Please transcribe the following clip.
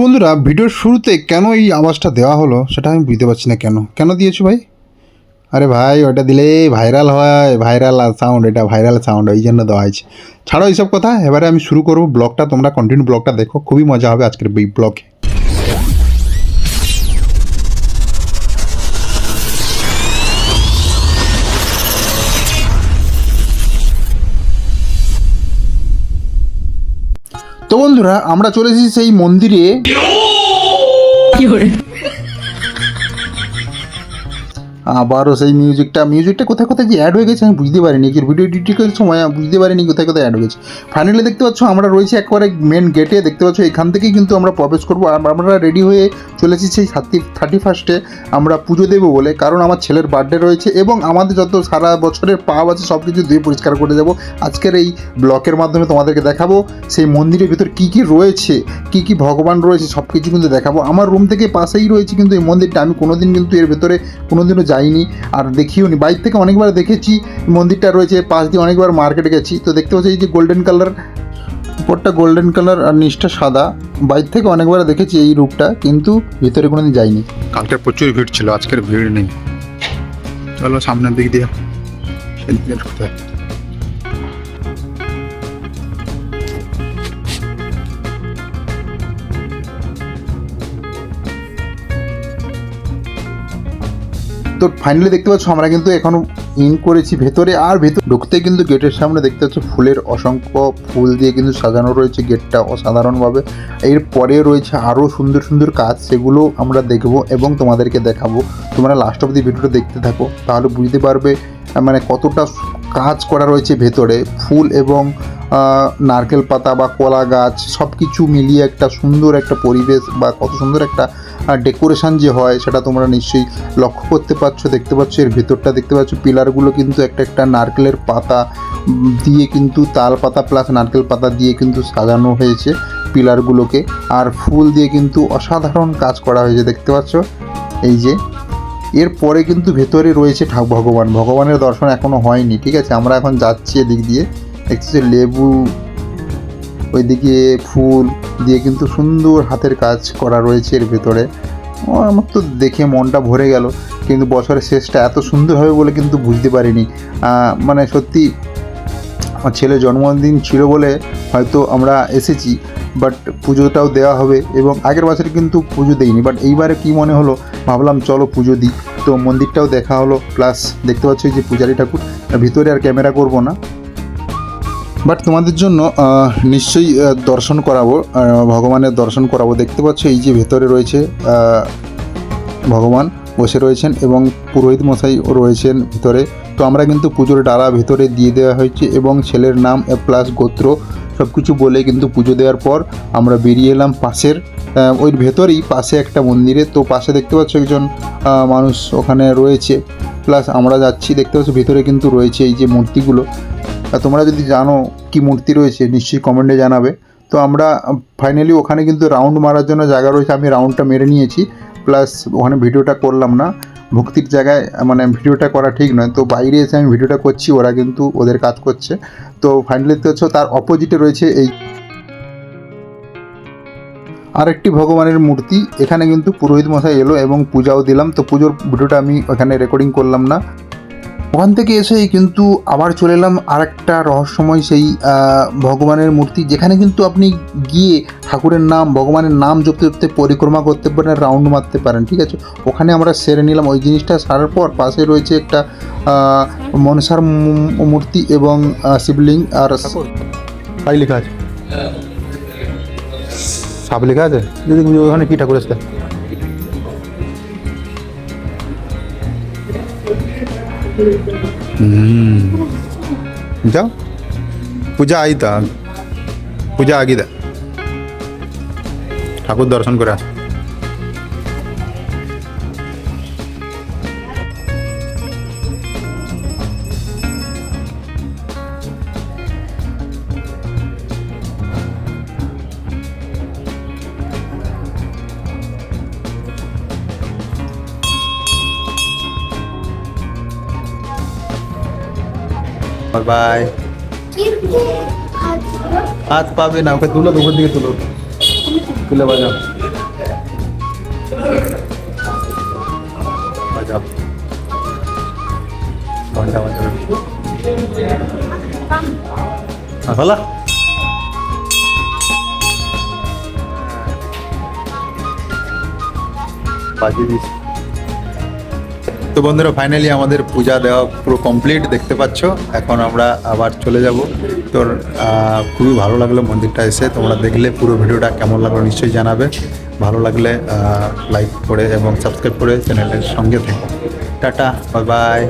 বন্ধুরা, ভিডিওর শুরুতে কেন এই আওয়াজটা দেওয়া হলো সেটা আমি বুঝতে পারছি না কেন। কেন দিয়েছ ভাই? আরে ভাই, ওটা দিলে ভাইরাল হয়, ভাইরাল সাউন্ড এটা ভাইরাল সাউন্ড ওই জন্য দেওয়া হয়েছে। ছাড়ো এইসব কথা, এবারে আমি শুরু করব ব্লগটা, তোমরা কন্টিনিউ ব্লগটা দেখো, খুবই মজা হবে আজকের এই ব্লগে। তো বন্ধুরা আমরা চলে এসেছি সেই মন্দিরে। আবারও সেই মিউজিকটা মিউজিকটা কোথায় কোথায় যে অ্যাড হয়ে গেছে আমি বুঝতে পারিনি। কি ভিডিও এডিটিংয়ের সময় আমি বুঝতে পারিনি কোথায় কোথায় অ্যাড হয়ে গেছে। ফাইনালি দেখতে পাচ্ছ আমরা রয়েছি একবারে মেন গেটে দেখতে পাচ্ছ এখান থেকেই কিন্তু আমরা প্রবেশ করব। আর আমরা রেডি হয়ে চলেছি সেই থার্টি থার্টি ফার্স্টে আমরা পুজো দেবো বলে, কারণ আমার ছেলের বার্থডে রয়েছে এবং আমাদের যত সারা বছরের পাপ আছে সব কিছু ধুয়ে পরিষ্কার করে দেবো। আজকের এই ব্লকের মাধ্যমে তোমাদেরকে দেখাবো সেই মন্দিরের ভিতর কী কী রয়েছে, কী কী ভগবান রয়েছে সব কিছু কিন্তু দেখাবো। আমার রুম থেকে পাশেই রয়েছে কিন্তু এই মন্দিরটা। আমি কোনোদিন কিন্তু এর ভেতরে কোনোদিনও যাইনি, আর দেখিও নি বাইক থেকে অনেকবার দেখেছি, মন্দিরটা রয়েছে, পাশ দিয়ে অনেকবার মার্কেটে গেছি। তো দেখতে পাচ্ছি এই যে গোল্ডেন কালার উপরটা গোল্ডেন কালার আর নিচটা সাদা। বাইক থেকে অনেকবার দেখেছি এই রূপটা, কিন্তু ভিতরে কোনো দিন যাইনি। কালকে প্রচুর ভিড় ছিল, আজকের ভিড় নেই। চলো সামনের দিক দিয়ে। সেদিকে তো ফাইনালি দেখতে পাচ্ছ, আমরা কিন্তু এখনও ইন করেছি ভেতরে। আর ভেতর ঢুকতে কিন্তু গেটের সামনে দেখতে পাচ্ছ, ফুলের অসংখ্য ফুল দিয়ে কিন্তু সাজানো রয়েছে গেটটা অসাধারণভাবে। এর পরে রয়েছে আরও সুন্দর সুন্দর কাজ, সেগুলো আমরা দেখব এবং তোমাদেরকে দেখাবো। তোমরা লাস্ট অব দি ভিডিওটা দেখতে থাকো, তাহলে বুঝতে পারবে মানে কতটা কাজ করা রয়েছে ভেতরে। ফুল এবং নারকেল পাতা বা কলা গাছ সব কিছু মিলিয়ে একটা সুন্দর একটা পরিবেশ বা কত সুন্দর একটা ডেকোরেশন যে হয়, সেটা তোমরা নিশ্চয়ই লক্ষ্য করতে পারছ, দেখতে পাচ্ছ, এর ভেতরটা দেখতে পাচ্ছ পিলারগুলো কিন্তু একটা একটা নারকেলের পাতা দিয়ে কিন্তু তাল পাতা প্লাস নারকেল পাতা দিয়ে কিন্তু সাজানো হয়েছে পিলারগুলোকে আর ফুল দিয়ে কিন্তু অসাধারণ কাজ করা হয়েছে, দেখতে পাচ্ছ? এই যে, এরপরে কিন্তু ভেতরে রয়েছে ঠাক, ভগবান। ভগবানের দর্শন এখনও হয়নি, ঠিক আছে? আমরা এখন যাচ্ছি এদিক দিয়ে। দেখছি লেবু ওইদিকে ফুল দিয়ে কিন্তু সুন্দর হাতের কাজ করা রয়েছে এর ভেতরে। আমার তো দেখে মনটা ভরে গেল, কিন্তু বছরের শেষটা এত সুন্দর হবে বলে কিন্তু বুঝতে পারিনি। মানে সত্যি আমার ছেলের জন্মদিন ছিল বলে হয়তো আমরা এসেছি, বাট পুজোটাও দেওয়া হবে এবং আগের বছরে কিন্তু পুজো দেইনি। বাট এইবারে কি মনে হলো, ভাবলাম চলো পুজো দিই। তো মন্দিরটাও দেখা হলো, প্লাস দেখতে পাচ্ছি যে পূজারী ঠাকুর ভিতরে আর ক্যামেরা করব না। বাট তোমাদের জন্য নিশ্চয়ই দর্শন করাবো ভগবানের দর্শন করাবো। দেখতে পাচ্ছ, এই যে ভেতরে রয়েছে ভগবান বসে রয়েছেন এবং পুরোহিত মশাই রয়েছেন ভিতরে। তো আমরা কিন্তু পুজোর ডালা ভেতরে দিয়ে দেওয়া হয়েছে এবং ছেলের নাম প্লাস গোত্র সব কিছু বলে কিন্তু পুজো দেওয়ার পর আমরা বেরিয়ে এলাম পাশের ওই ভেতরেই পাশে একটা মন্দিরে। তো পাশে দেখতে পাচ্ছ একজন মানুষ ওখানে রয়েছে। প্লাস আমরা যাচ্ছি, দেখতে পাচ্ছ ভেতরে কিন্তু রয়েছে এই যে মূর্তিগুলো। তোমরা যদি জানো কি মূর্তি রয়েছে, নিশ্চয়ই কমেন্টে জানাবে। তো আমরা ফাইনালি ওখানে কিন্তু রাউন্ড মারার জন্য জায়গা রয়েছে, আমি রাউন্ডটা মেরে নিয়েছি। প্লাস ওখানে ভিডিওটা করলাম না। ভক্তির জায়গায় মানে ভিডিওটা করা ঠিক নয়। তো বাইরে এসে আমি ভিডিওটা করছি, ওরা কিন্তু ওদের কাজ করছে। তো ফাইনালি তো হচ্ছে তার অপোজিটে রয়েছে এই আরেকটি ভগবানের মূর্তি। এখানে কিন্তু পুরোহিত মশাই এলো এবং পূজাও দিলাম। তো পুজোর ভিডিওটা আমি ওখানে রেকর্ডিং করলাম না। ওখান থেকে এসেই কিন্তু আবার চলে এলাম আরেকটা রহস্যময় সেই ভগবানের মূর্তি যেখানে কিন্তু আপনি গিয়ে ঠাকুরের নাম ভগবানের নাম জপতে জপতে পরিক্রমা করতে পারেন রাউন্ড মারতে পারেন ঠিক আছে? ওখানে আমরা সেরে নিলাম। ওই জিনিসটা সারার পর পাশে রয়েছে একটা মনসার মূর্তি এবং শিবলিঙ্গ আর লেখা আছে। সাপ লেখা আছে? যদি ওখানে কি ঠাকুর আছে যাও পূজা আইতা পূজা আগিদা ঠাকুর দর্শন করে আস বাই হাত পাবে না ওকে তুলো উপর দিকে তুলো তুলে বাজাও বাজাও ঘণ্টা বাজাবে হলো বাজিয়ে দিস তো বন্ধুরা ফাইনালি আমাদের পূজা দেওয়া পুরো কমপ্লিট দেখতে পাচ্ছ। এখন আমরা আবার চলে যাব। তোর খুবই ভালো লাগল মন্দিরটা এসে। তোমরা দেখলে পুরো ভিডিওটা কেমন লাগল নিশ্চয়ই জানাবে। ভালো লাগলে লাইক করে এবং সাবস্ক্রাইব করে চ্যানেলের সঙ্গে থেকো। Tata bye bye